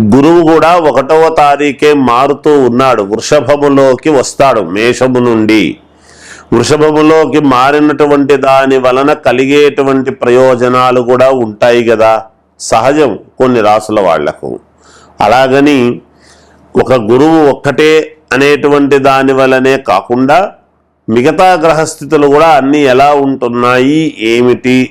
గురువు కూడా ఒకటవ తారీఖే మారుతూ ఉన్నాడు. వృషభములోకి వస్తాడు మేషము నుండి. వృషభములోకి మారినటువంటి దాని వలన కలిగేటువంటి ప్రయోజనాలు కూడా ఉంటాయి కదా సహజం కొన్ని రాసుల వాళ్ళకు. అలాగని ఒక గురువు ఒక్కటే అనేటువంటి దాని వలనే కాకుండా మిగతా గ్రహస్థితులు కూడా అన్నీ ఎలా ఉంటున్నాయి? ఏమిటి?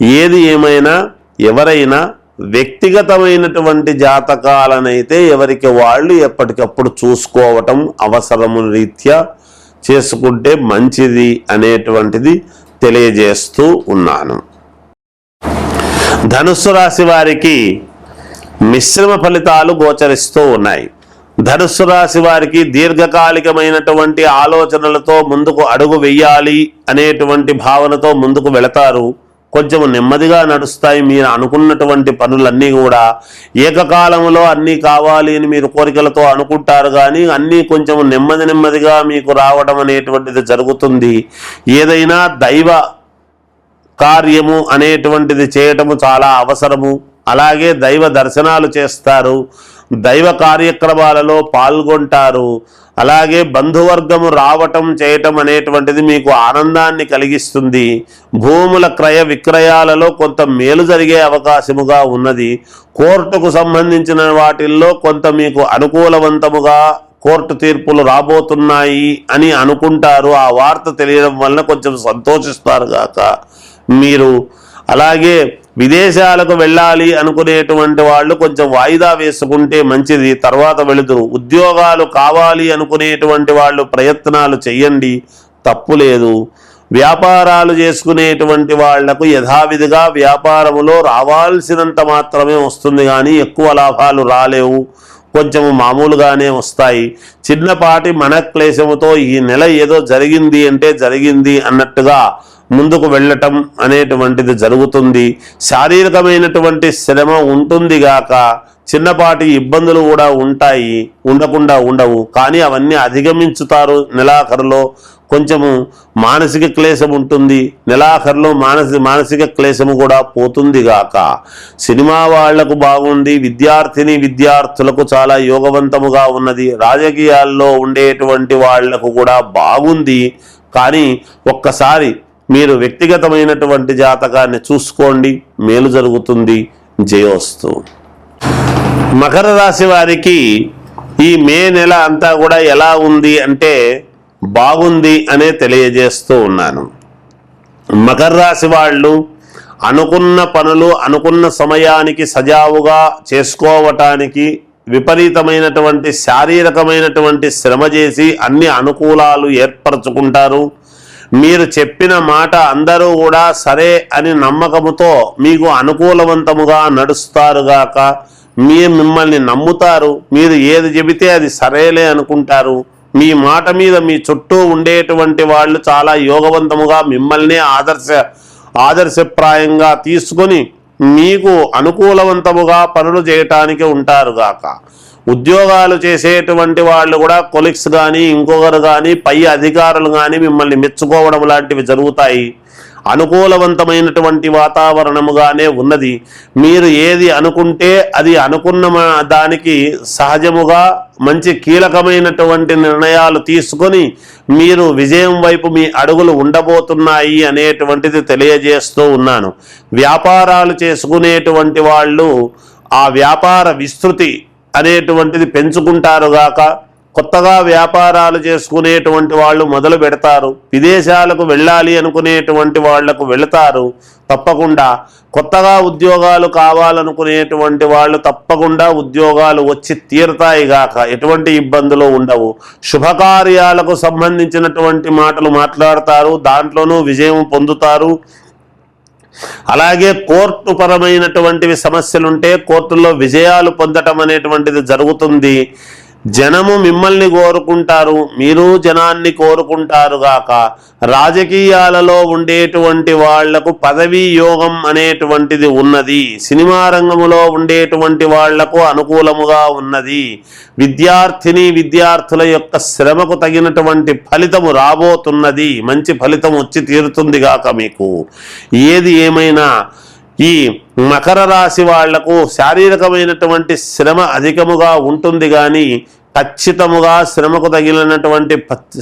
ఏది ఏమైనా ఎవరైనా వ్యక్తిగతమైనటువంటి జాతకాలనైతే ఎవరికి వాళ్ళు ఎప్పటికప్పుడు చూసుకోవటం అవసరము రీత్యా చేసుకుంటే మంచిది అనేటువంటిది తెలియజేస్తూ ఉన్నాను. ధనుస్సు రాశి వారికి మిశ్రమ ఫలితాలు గోచరిస్తూ ఉన్నాయి. ధనుస్సు రాశి వారికి దీర్ఘకాలికమైనటువంటి ఆలోచనలతో ముందుకు అడుగు వెయ్యాలి అనేటువంటి భావనతో ముందుకు వెళతారు. కొంచెం నెమ్మదిగా నడుస్తాయి మీరు అనుకున్నటువంటి పనులన్నీ కూడా. ఏకకాలంలో అన్నీ కావాలి అని మీరు కోరికలతో అనుకుంటారు కానీ అన్నీ కొంచెం నెమ్మది నెమ్మదిగా మీకు రావడం అనేటువంటిది జరుగుతుంది. ఏదైనా దైవ కార్యము అనేటువంటిది చేయటము చాలా అవసరము. అలాగే దైవ దర్శనాలు చేస్తారు. దైవ కార్యక్రమాలలో పాల్గొంటారు. అలాగే బంధువర్గము రావటం చేయటం అనేటువంటిది మీకు ఆనందాన్ని కలిగిస్తుంది. భూముల క్రయ విక్రయాలలో కొంత మేలు జరిగే అవకాశముగా ఉన్నది. కోర్టుకు సంబంధించిన వాటిల్లో కొంత మీకు అనుకూలవంతముగా కోర్టు తీర్పులు రాబోతున్నాయి అని అనుకుంటారు. ఆ వార్త తెలియడం వలన కొంచెం సంతోషిస్తారు గాక. మీరు అలాగే విదేశాలకు వెళ్ళాలి అనుకునేటువంటి వాళ్ళు కొంచెం వాయిదా వేసుకుంటే మంచిది తర్వాత వెళుతురు ఉద్యోగాలు కావాలి అనుకునేటువంటి వాళ్ళు ప్రయత్నాలు చెయ్యండి తప్పు లేదు. వ్యాపారాలు చేసుకునేటువంటి వాళ్ళకు యథావిధిగా వ్యాపారములో రావాల్సినంత మాత్రమే వస్తుంది కానీ ఎక్కువ లాభాలు రాలేవు. కొంచెము మామూలుగానే వస్తాయి. చిన్నపాటి మనక్లేశముతో ఈ నెల ఏదో జరిగింది అంటే జరిగింది అన్నట్టుగా ముందుకు వెళ్ళటం అనేటువంటిది జరుగుతుంది. శారీరకమైనటువంటి శ్రమ ఉంటుంది గాక చిన్నపాటి ఇబ్బందులు కూడా ఉంటాయి ఉండకుండా ఉండవు. కానీ అవన్నీ అధిగమించుతారు నెలాఖరులో కొంచెము మానసిక క్లేశం ఉంటుంది. నెలాఖరులో మానసి మానసిక క్లేశము కూడా పోతుంది గాక. సినిమా వాళ్ళకు బాగుంది విద్యార్థిని విద్యార్థులకు చాలా యోగవంతముగా ఉన్నది. రాజకీయాల్లో ఉండేటువంటి వాళ్ళకు కూడా బాగుంది. కానీ ఒక్కసారి మీరు వ్యక్తిగతమైనటువంటి జాతకాన్ని చూసుకోండి. మేలు జరుగుతుంది. జయోస్తు. మకర రాశి వారికి ఈ మే నెల అంతా కూడా ఎలా ఉంది అంటే బాగుంది అనే తెలియజేస్తూ ఉన్నాను. మకర రాశి వాళ్ళు అనుకున్న పనులు అనుకున్న సమయానికి సజావుగా చేసుకోవటానికి విపరీతమైనటువంటి శారీరకమైనటువంటి శ్రమ చేసి అన్ని అనుకూలాలు ఏర్పరచుకుంటారు. మీరు చెప్పిన మాట అందరూ కూడా సరే అని నమ్మకముతో మీకు అనుకూలవంతముగా నడుస్తారుగాక మీ మిమ్మల్ని నమ్ముతారు. మీరు ఏది చెబితే అది సరేలే అనుకుంటారు. మీ మాట మీద మీ చుట్టూ ఉండేటువంటి వాళ్ళు చాలా యోగవంతముగా మిమ్మల్ని ఆదర్శ ఆదర్శప్రాయంగా తీసుకొని మీకు అనుకూలవంతముగా పనులు చేయటానికి ఉంటారుగాక ఉద్యోగాలు చేసేటువంటి వాళ్ళు కూడా కొలిక్స్ కానీ ఇంకొకరు కానీ పై అధికారులు కానీ మిమ్మల్ని మెచ్చుకోవడం లాంటివి జరుగుతాయి. అనుకూలవంతమైనటువంటి వాతావరణముగానే ఉన్నది. మీరు ఏది అనుకుంటే అది అనుకున్న దానికి సహజముగా మంచి కీలకమైనటువంటి నిర్ణయాలు తీసుకొని మీరు విజయం వైపు మీ అడుగులు ఉండబోతున్నాయి అనేటువంటిది తెలియజేస్తూ ఉన్నాను. వ్యాపారాలు చేసుకునేటువంటి వాళ్ళు ఆ వ్యాపార విస్తృతి అనేటువంటిది పెంచుకుంటారుగాక కొత్తగా వ్యాపారాలు చేసుకునేటువంటి వాళ్ళు మొదలు పెడతారు. విదేశాలకు వెళ్ళాలి అనుకునేటువంటి వాళ్ళకు వెళతారు. తప్పకుండా కొత్తగా ఉద్యోగాలు కావాలనుకునేటువంటి వాళ్ళు తప్పకుండా ఉద్యోగాలు వచ్చి తీరుతాయిగాక ఎటువంటి ఇబ్బందులు ఉండవు. శుభకార్యాలకు సంబంధించినటువంటి మాటలు మాట్లాడతారు. దాంట్లోనూ విజయం పొందుతారు. అలాగే కోర్టు పరమైనటువంటివి సమస్యలుంటే కోర్టులో విజయాలు పొందటం అనేటువంటిది జరుగుతుంది. జనము మిమ్మల్ని కోరుకుంటారు మీరు జనాన్ని కోరుకుంటారు గాక. రాజకీయాలలో ఉండేటువంటి వాళ్ళకు పదవీ యోగం అనేటువంటిది ఉన్నది. సినిమా రంగములో ఉండేటువంటి వాళ్ళకు అనుకూలముగా ఉన్నది. విద్యార్థిని విద్యార్థుల యొక్క శ్రమకు తగినటువంటి ఫలితము రాబోతున్నది. మంచి ఫలితం వచ్చి తీరుతుంది గాక మీకు. ఏది ఏమైనా ఈ మకర రాశి వాళ్ళకు శారీరకమైనటువంటి శ్రమ అధికముగా ఉంటుంది కానీ ఖచ్చితముగా శ్రమకు తగిలినటువంటి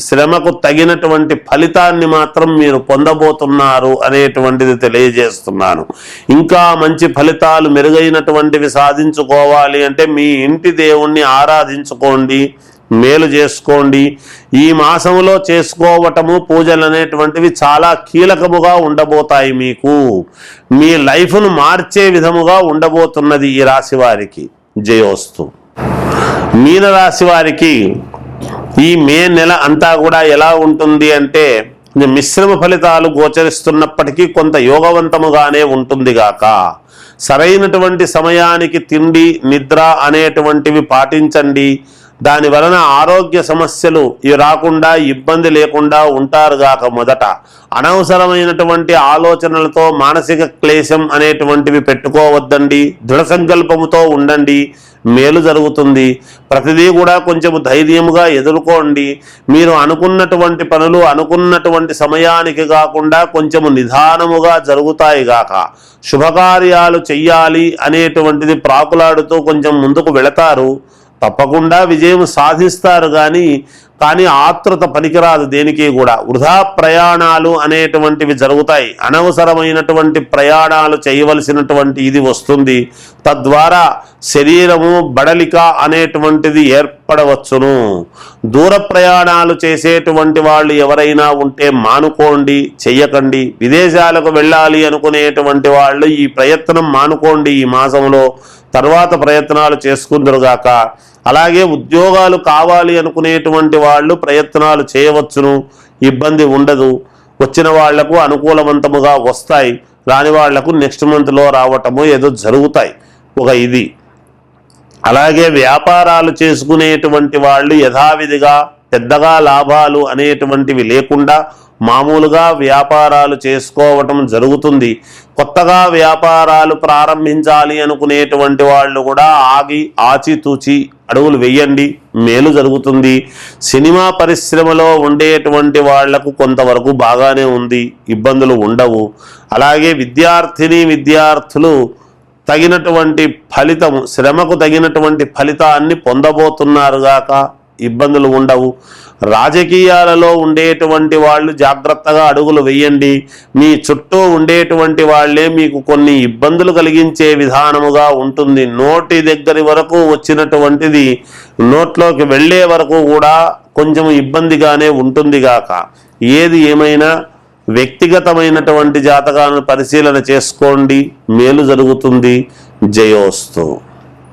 శ్రమకు తగినటువంటి ఫలితాన్ని మాత్రం మీరు పొందబోతున్నారు అనేటువంటిది తెలియజేస్తున్నాను. ఇంకా మంచి ఫలితాలు మెరుగైనటువంటివి సాధించుకోవాలి అంటే మీ ఇంటి దేవుణ్ణి ఆరాధించుకోండి. మేలు చేసుకోండి. ఈ మాసంలో చేసుకోవటము పూజలు అనేటువంటివి చాలా కీలకముగా ఉండబోతాయి మీకు. మీ లైఫ్ను మార్చే విధముగా ఉండబోతున్నది ఈ రాశి వారికి. జయోస్తు. మీనరాశి వారికి ఈ మే నెల అంతా కూడా ఎలా ఉంటుంది అంటే మిశ్రమ ఫలితాలు గోచరిస్తున్నప్పటికీ కొంత యోగవంతముగానే ఉంటుంది గాక. సరైనటువంటి సమయానికి తిండి నిద్ర అనేటువంటివి పాటించండి. దాని వలన ఆరోగ్య సమస్యలు ఇవి రాకుండా ఇబ్బంది లేకుండా ఉంటారు గాక మొదట. అనవసరమైనటువంటి ఆలోచనలతో మానసిక క్లేశం అనేటువంటివి పెట్టుకోవద్దండి. దృఢ సంకల్పముతో ఉండండి. మేలు జరుగుతుంది. ప్రతిదీ కూడా కొంచెం ధైర్యముగా ఎదుర్కోండి. మీరు అనుకున్నటువంటి పనులు అనుకున్నటువంటి సమయానికి కాకుండా కొంచెము నిదానముగా జరుగుతాయి గాక. శుభకార్యాలు చెయ్యాలి అనేటువంటిది ప్రాకులాడుతూ కొంచెం ముందుకు వెళతారు. తప్పకుండా విజయం సాధిస్తారు కానీ కానీ ఆతృత పనికిరాదు దేనికి కూడా. వృధా ప్రయాణాలు అనేటువంటివి జరుగుతాయి. అనవసరమైనటువంటి ప్రయాణాలు చేయవలసినటువంటి ఇది వస్తుంది. తద్వారా శరీరము బడలిక అనేటువంటిది ఏర్పడవచ్చును. దూర ప్రయాణాలు చేసేటువంటి వాళ్ళు ఎవరైనా ఉంటే మానుకోండి చెయ్యకండి. విదేశాలకు వెళ్ళాలి అనుకునేటువంటి వాళ్ళు ఈ ప్రయత్నం మానుకోండి ఈ మాసంలో. తర్వాత ప్రయత్నాలు చేసుకుందరుగాక. అలాగే ఉద్యోగాలు కావాలి అనుకునేటువంటి వాళ్ళు ప్రయత్నాలు చేయవచ్చును. ఇబ్బంది ఉండదు. వచ్చిన వాళ్ళకు అనుకూలవంతముగా వస్తాయి. రాని వాళ్ళకు నెక్స్ట్ మంత్లో రావటము ఏదో జరుగుతాయి. ఒక ఇది. అలాగే వ్యాపారాలు చేసుకునేటువంటి వాళ్ళు యథావిధిగా పెద్దగా లాభాలు అనేటువంటివి లేకుండా మామూలుగా వ్యాపారాలు చేసుకోవటం జరుగుతుంది. కొత్తగా వ్యాపారాలు ప్రారంభించాలి అనుకునేటువంటి వాళ్ళు కూడా ఆగి ఆచితూచి అడుగులు వెయ్యండి మేలు జరుగుతుంది. సినిమా పరిశ్రమలో ఉండేటువంటి వాళ్ళకు కొంతవరకు బాగానే ఉంది. ఇబ్బందులు ఉండవు. అలాగే విద్యార్థిని విద్యార్థులు తగినటువంటి ఫలితము శ్రమకు తగినటువంటి ఫలితాన్ని పొందబోతున్నారుగాక ఇబ్బందులు ఉండవు. రాజకీయాలలో ఉండేటువంటి వాళ్ళు జాగ్రత్తగా అడుగులు వేయండి. మీ చుట్టూ ఉండేటువంటి వాళ్ళే మీకు కొన్ని ఇబ్బందులు కలిగించే విధానముగా ఉంటుంది. నోటి దగ్గరి వరకు వచ్చినటువంటిది నోట్లోకి వెళ్ళే వరకు కూడా కొంచెం ఇబ్బందిగానే ఉంటుంది గాక. ఏది ఏమైనా వ్యక్తిగతమైనటువంటి జాతకాలను పరిశీలన చేసుకోండి. మేలు జరుగుతుంది. జయోస్తు.